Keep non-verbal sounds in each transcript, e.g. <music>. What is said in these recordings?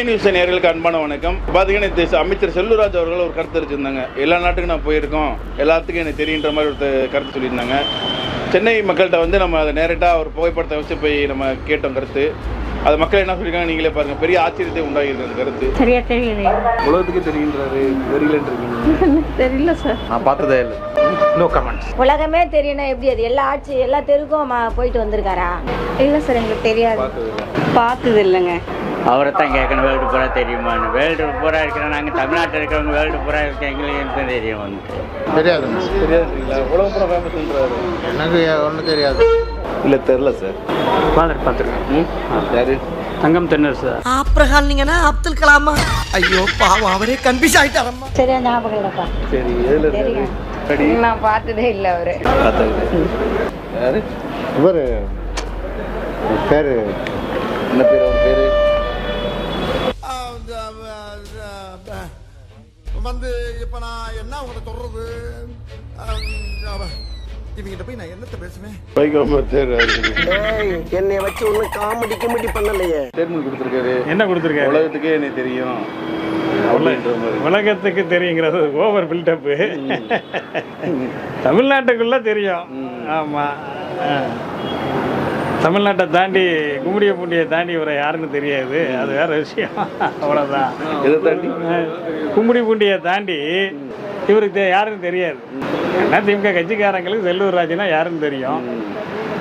TN news நேயர்களுக்கு அன்பான வணக்கம். பார்த்தீங்கன்னா அமைச்சர் செல்லூராஜ் அவர்கள் ஒரு கருத்து வச்சிருந்தாங்க எல்லா நாட்டுக்கும் நான் போயிருக்கோம். எல்லாத்துக்கும் எனக்கு தெரியுன்ற மாதிரி ஒரு கருத்து சொல்லியிருந்தாங்க. சென்னை மக்கள்கிட்ட வந்து நம்ம அதை நேரட்டாக ஒரு புகைப்படத்தை வச்சு போய் நம்ம கேட்டோம் கருத்து. அது மக்கள் என்ன சொல்லியிருக்காங்க நீங்களே பாருங்க. பெரிய ஆச்சரியத்தை உண்டாகிருக்கு அந்த கருத்து. சரியா தெரியலையே. உலகத்துக்கு தெரியுன்றாரு. தெரியலன்றீங்க <laughs> தெரியல சார். நான் பார்த்ததே இல்லை. நோ கமெண்ட்ஸ் உலகமே தெரியணும் எப்படி அது? எல்லா ஆட்சி எல்லா தெருக்கும் போயிட்டு வந்திருக்காரா? இல்லை சார் எங்களுக்கு தெரியாது. பார்த்தது இல்லை பார்த்தது இல்லைங்க. அவரை தான் கேட்கணும் வேர்ல்டு பூரா தெரியுமான்னு வேர்ல்டு பூரா இருக்கிறோம் நாங்கள் தமிழ்நாட்டில் இருக்கிறவங்க வேர்ல்டு பூரா இருக்க எங்களுக்கு தெரியும் வந்துட்டு தெரியாது. எனக்கு ஒன்றும் தெரியாது. இல்லை தெரில சார். ஃபாதர் பார்த்துருக்கேன் யாரு? தங்கம் தென்னர் சார். ஆப்ரஹால்னீங்கன்னா அப்துல் கலாமா? ஐயோ பாவம் அவரே கன்ஃபியூஸ் ஆயிட்டாரம்மா. சரியா ஞாபகம் இல்லைப்பா. சரி எதில் அடி நான் பார்த்ததே இல்லை அவரு. யாரு இவர் பேர்? என்ன பேர் அவர் பேர்? வந்து இப்ப நான் என்ன உங்களை சொல்றது? இவங்கிட்ட போய் நான் என்னத்த பேசுவேன்? என்னை வச்சு ஒன்னும் காமெடி கிமெடி பண்ணலையே. ஸ்டேட்மெண்ட் கொடுத்துருக்காரு. என்ன கொடுத்துருக்காரு? உலகத்துக்கே எனக்கு தெரியும். உலகத்துக்கு தெரியுங்கிறது ஓவர் பில்டப்பு தமிழ்நாட்டுக்குள்ள தெரியும். ஆமா. தமிழ்நாட்டை தாண்டி கும்மிடிய பூண்டியை தாண்டி இவரை யாருன்னு தெரியாது. அது வேற விஷயம். அவ்வளோதான் தாண்டி? கும்மிடி பூண்டியை தாண்டி இவருக்கு யாருன்னு தெரியாது. ஏன்னா திமுக கட்சிக்காரங்களுக்கு செல்லூர் ராஜுனா யாருன்னு தெரியும்.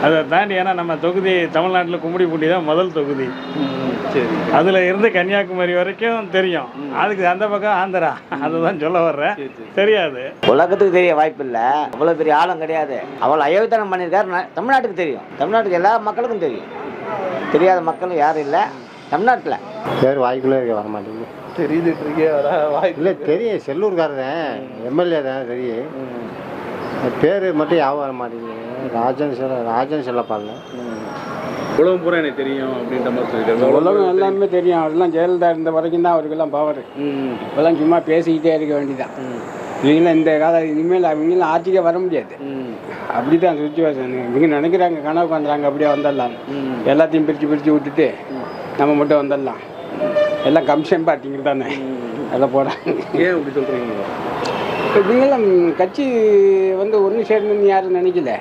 அதை தாண்டி ஏன்னா நம்ம தொகுதி தமிழ்நாட்டில் கும்மிடி பூண்டி தான் முதல் தொகுதி. சரி. அதில் இருந்து கன்னியாகுமரி வரைக்கும் தெரியும். அதுக்கு அந்த பக்கம் ஆந்திரா. அதுதான் சொல்ல வர்றேன். தெரியாது. உலகத்துக்கு தெரிய வாய்ப்பு இல்லை. அவ்வளோ பெரிய ஆளும் கிடையாது. அவ்வளோ அயோத்தனம் பண்ணியிருக்காரு. தமிழ்நாட்டுக்கு தெரியும். தமிழ்நாட்டுக்கு எல்லா மக்களுக்கும் தெரியும். தெரியாத மக்களும் யாரும் இல்லை. தமிழ்நாட்டில். பேர் வாய்க்குள்ளே இருக்க வர மாட்டேங்குது. வாய் இல்லை தெரியும். செல்லூர்காரன் எம்எல்ஏ தான் தெரியும். பேர் மட்டும் ஞாபகம் வர மாட்டேங்குது. ராஜன் செல்ல ராஜன் செல்லப்பால உலகம் பூரா எனக்கு தெரியும் அப்படின்ற மாதிரி சொல்லியிருக்காரு உலகம் எல்லாமே தெரியும். அவரெல்லாம் ஜெயலலிதா இருந்த வரைக்கும் தான் அவருக்கெல்லாம் பவர் ம். இப்போல்லாம் சும்மா பேசிக்கிட்டே இருக்க வேண்டியதான் இவங்களாம் இந்த காலம் இனிமேல் அவங்களாம் ஆட்சிக்கே வர முடியாது. ம். அப்படி தான் சுச்சுவேஷன் இவங்க நினைக்கிறாங்க கனவு வந்துறாங்க அப்படியே வந்துடலாம் எல்லாத்தையும் பிரித்து பிரித்து விட்டுட்டு நம்ம மட்டும் வந்துடலாம் எல்லாம் கமிஷன் பார்ட்டிங்க தானே எல்லாம் போகிறாங்க ஏன் இப்படி சொல்றீங்க? இவங்கெல்லாம் கட்சி வந்து ஒன்று சேரணும்னு யாரும் நினைக்கல.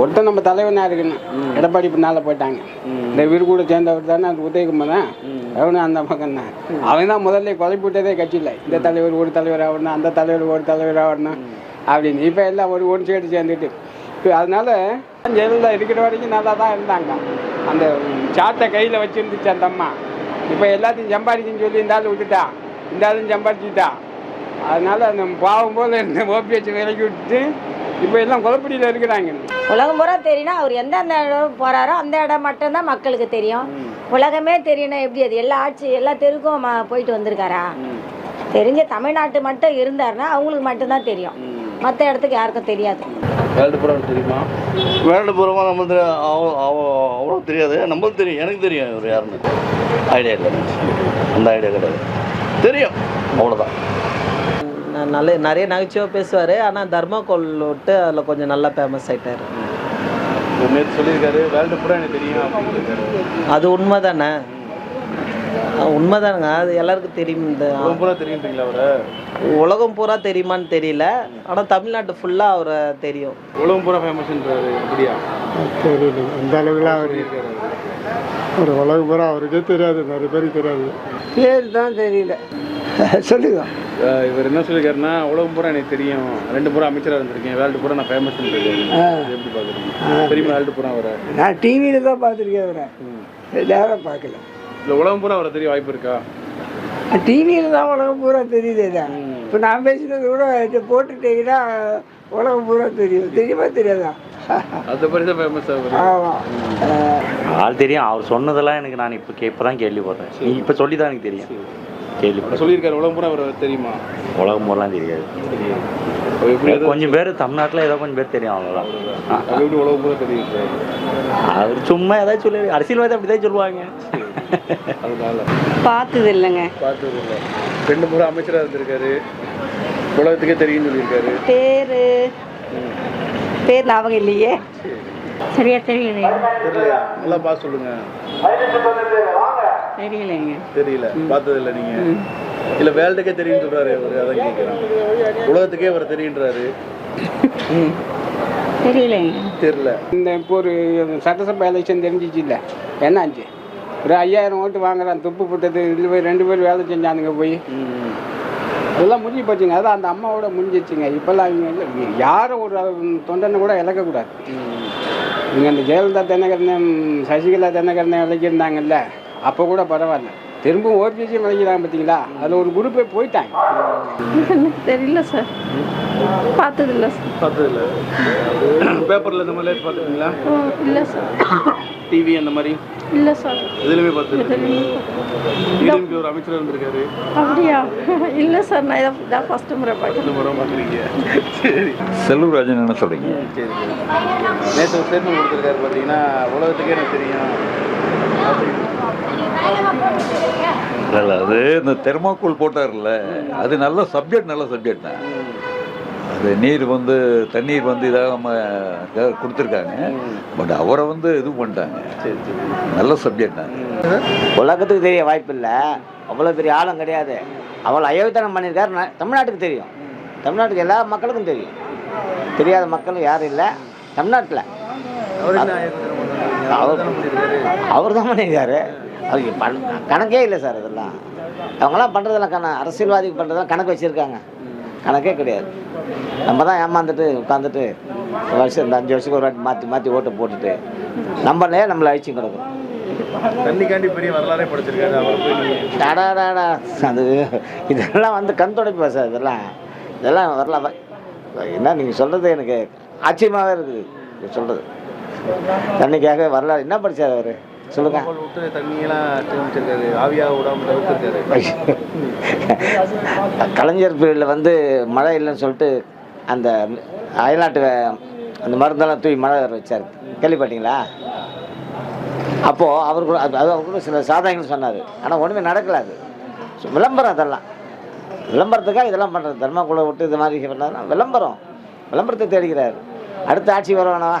ஒருத்தன் நம்ம தலைவனாக இருக்கணும். எடப்பாடி பின்னால் போயிட்டாங்க. இந்த இவர் கூட சேர்ந்தவர் தானே அந்த உதயகுமார்? தான் அவனும் அந்த பக்கம் தான் அவன் தான் முதல்ல குழப்பி விட்டதே கட்சியில். இந்த தலைவர் ஒரு தலைவர் ஆகணும் அந்த தலைவர் ஒரு தலைவர் ஆகணும் அப்படின்னு. இப்போ எல்லாம் ஒரு ஒன்று சைடு சேர்ந்துட்டு. இப்போ அதனால ஜெயலலிதா இருக்கிற வரைக்கும் நல்லா தான் இருந்தாங்க. அந்த சாட்டை கையில் வச்சுருந்துச்சு அந்த அம்மா. இப்போ எல்லாத்தையும் சம்பாதிக்குன்னு சொல்லி இந்த ஆள் விட்டுட்டா? இந்த ஆளும் சம்பாதிச்சுட்டா? அதனால அந்த பாவம் போல இருந்த ஓபிஎச் விலக்கி விட்டுட்டு இப்போ எல்லாம் குழப்படியில் இருக்கிறாங்க. உலகம் பூரா தெரியும்னா அவர் எந்தெந்த இடம் போறாரோ அந்த இடம் மட்டும்தான் மக்களுக்கு தெரியும். உலகமே தெரியணும் எப்படி அது? எல்லா ஆட்சி எல்லா தெருக்கும் போயிட்டு வந்திருக்காரா? தெரிஞ்ச தமிழ்நாட்டு மட்டும் இருந்தாருன்னா அவங்களுக்கு மட்டும்தான் தெரியும். மற்ற இடத்துக்கு யாருக்கும் தெரியாது. வேர்ல்டு பூரா தெரியுமா வேர்ல்டு பூர்வமாக நம்மளுக்கு அவ்வளோ தெரியாது. நம்மளுக்கு தெரியும். எனக்கு தெரியும் இவர் யாருன்னு. ஐடியா இல்லை அந்த ஐடியா கிடையாது. தெரியும். அவ்வளோதான் நல்ல நிறைய நகைச்சுவாக பேசுவார். ஆனால் தர்மாக்கோல் விட்டு அதில் கொஞ்சம் நல்லா ஃபேமஸ் இருக்காரு அது உண்மை தானே உண்மைதானுங்க. அது எல்லாருக்கும் தெரியும் இந்த உலகம் பூரா தெரியுமான்னு தெரியல. ஆனால் தமிழ்நாட்டு ஃபுல்லாக அவரை தெரியும். உலகம் பூரா ஃபேமஸ்ன்றாரு அப்படியா? தெரியல. இந்த அளவுக்குலாம் அவர். ஒரு உலகம் பூரா அவருக்கே தெரியாது. நிறைய பேருக்கு தெரியாது. பேர் தான் தெரியல. <laughs> சொல்லுங்க. இவர் என்ன சொல்லியிருக்காருன்னா உலகம் பூரா எனக்கு தெரியும். ரெண்டு பூரா அமைச்சராக இருந்திருக்கேன். வேர்ல்டு பூரா நான் ஃபேமஸ் எப்படி பார்க்குறீங்க தெரியுமா வேர்ல்டு பூரா அவரை? நான் டிவியில் தான் பார்த்துருக்கேன் அவரை. நேரம் பார்க்கல. இல்லை உலகம் பூரா அவரை தெரிய வாய்ப்பு இருக்கா? டிவியில் தான் உலகம் பூரா தெரியுது இப்போ நான் பேசுனது கூட போட்டுட்டீங்கன்னா உலகம் பூரா தெரியும். தெரியுமா தெரியாதா? அதை பற்றி தான் ஃபேமஸ் ஆகுது ஆமாம் ஆள் தெரியும். அவர் சொன்னதெல்லாம் எனக்கு நான் இப்போ இப்போ தான் கேள்விப்படுறேன். நீ இப்போ சொல்லி தான் எனக்கு தெரியும். கேள்விப்படுறேன் சொல்லியிருக்காரு உலகம் பூரா அவரை தெரியுமா? உலகம் பூரலாம் தெரியாது. கொஞ்சம் பேர் தமிழ்நாட்டில் ஏதோ கொஞ்சம் பேர் தெரியும் அவ்வளோதான் எப்படி உலகம் பூரா தெரியும் அவர் சும்மா ஏதாவது சொல்லி அரசியல்வாதி அப்படி தான் சொல்லுவாங்க. அதனால. பார்த்தது இல்லைங்க. பார்த்தது இல்லை. ரெண்டு முறை அமைச்சராக இருந்திருக்காரு. உலகத்துக்கே தெரியும்னு சொல்லியிருக்காரு. பேர். பேர் ஞாபகம் இல்லையே. சரியா தெரியலையா? நல்லா பார்த்து சொல்லுங்க. தெரியலைங்க. தெரியல. பார்த்தது இல்லை நீங்க. இல்ல வேர்ல்டுக்கே தெரியும் சொல்றாரு அவரு அதான் கேட்கிறேன் உலகத்துக்கே அவர் தெரியுன்றாரு. தெரியலைங்க. தெரியல. இந்த இப்போ ஒரு சட்டசபை எலெக்ஷன் தெரிஞ்சிச்சு இல்லை. என்னாச்சு? ஒரு ஐயாயிரம் ஓட்டு வாங்குறான். துப்பு போட்டது ரெண்டு பேர் ரெண்டு பேர் வேலை செஞ்சானுங்க போய். அதெல்லாம் முடிஞ்சு போச்சுங்க. அதான் அந்த அம்மாவோட முடிஞ்சிச்சுங்க. இப்போல்லாம் இவங்க இல்லை யாரும் ஒரு தொண்டனை கூட இழக்கக்கூடாது இவங்க அந்த ஜெயலலிதா தினகரன் சசிகலா தினகரன் விளைக்கிருந்தாங்கல்ல அப்போ கூட பரவாயில்ல. திரும்பவும் ஓபிஎஸ்சி விளைக்கிறாங்க பார்த்தீங்களா அதில் ஒரு குரூப்பே போயிட்டாங்க. தெரியல சார் பார்த்ததில்ல சார் பார்த்தது இல்ல பேப்பர்ல இந்த மாதிரி பார்த்துருக்கீங்களா இல்லை சார் டிவி அந்த மாதிரி? இல்லை சார் எதுலையுமே பார்த்தது டிஎம்கே ஒரு அமைச்சர் இருந்திருக்காரு. அப்படியா? இல்லை சார் நான் இதை இதான் ஃபஸ்ட்டு முறை இந்த முறை பார்த்துருக்கீங்க சரி. செல்லூர் ராஜன் என்ன சொல்றீங்க? சரி நேற்று ஒரு ஸ்டேட்மெண்ட் கொடுத்துருக்காரு பார்த்தீங்கன்னா உலகத்துக்கே எனக்கு தெரியும். அப்படின்னு. இல்லை அது இந்த தெர்மாக்கோல் போட்டார்ல அது நல்ல சப்ஜெக்ட் நல்ல சப்ஜெக்ட் தான். அது நீர் வந்து தண்ணீர் வந்து இதாக நம்ம கொடுத்துருக்காங்க. பட் அவரை வந்து இது பண்ணிட்டாங்க. சரி சரி நல்ல சப்ஜெக்ட் தான். உலகத்துக்கு தெரிய வாய்ப்பு இல்லை அவ்வளோ பெரிய ஆளும் கிடையாது. அவ்வளோ அயோக்கியத்தனம் பண்ணியிருக்காரு தமிழ்நாட்டுக்கு தெரியும். தமிழ்நாட்டுக்கு எல்லா மக்களுக்கும் தெரியும். தெரியாத மக்களும் யாரும் இல்லை. தமிழ்நாட்டில். அவர்? அவர் தானே பண்ணியிருக்காரு. பண் கணக்கே இல்லை சார் இதெல்லாம் அவங்களாம் பண்ணுறதெல்லாம் கண அரசியல்வாதிக்கு பண்ணுறதெல்லாம் கணக்கு வச்சுருக்காங்க. கணக்கே கிடையாது. நம்ம தான் ஏமாந்துட்டு உட்காந்துட்டு வருஷம் இந்த அஞ்சு வருஷத்துக்கு ஒரு வாட்டி மாற்றி மாற்றி ஓட்டு போட்டுட்டு நம்மளே நம்மளை அழிச்சு கிடக்கும் தண்ணிக்காண்டி பெரிய வரலாறே படிச்சிருக்காரு அது இதெல்லாம் வந்து கண் துடைப்பா சார் இதெல்லாம். இதெல்லாம் வரலாம் என்ன நீங்கள் சொல்கிறது எனக்கு ஆச்சரியமாகவே இருக்குது. சொல்கிறது தண்ணிக்காக வரலாறு. என்ன படிச்சார் அவர்? சொல்லுங்கள் கோல் விட்டு தண்ணியெல்லாம் சேமிச்சிருக்காரு. ஆவியா விடாம தவிர்த்திருக்காரு <laughs> கலைஞர் பீரியடில் வந்து மழை இல்லைன்னு சொல்லிட்டு அந்த அயல்நாட்டு அந்த மருந்தெல்லாம் தூக்கி மழை வர வச்சார். கேள்விப்பட்டீங்களா? அப்போது அவர் கூட அது அது அவர் கூட சில சாதனைகள் சொன்னார். ஆனால் ஒன்றுமே நடக்கல அது. விளம்பரம் அதெல்லாம். விளம்பரத்துக்காக இதெல்லாம் பண்ணுறது தர்மாக்குள்ள விட்டு இது மாதிரி பண்ணாருன்னா விளம்பரம். விளம்பரத்தை தேடிக்கிறார் அடுத்த ஆட்சி வரவேணவா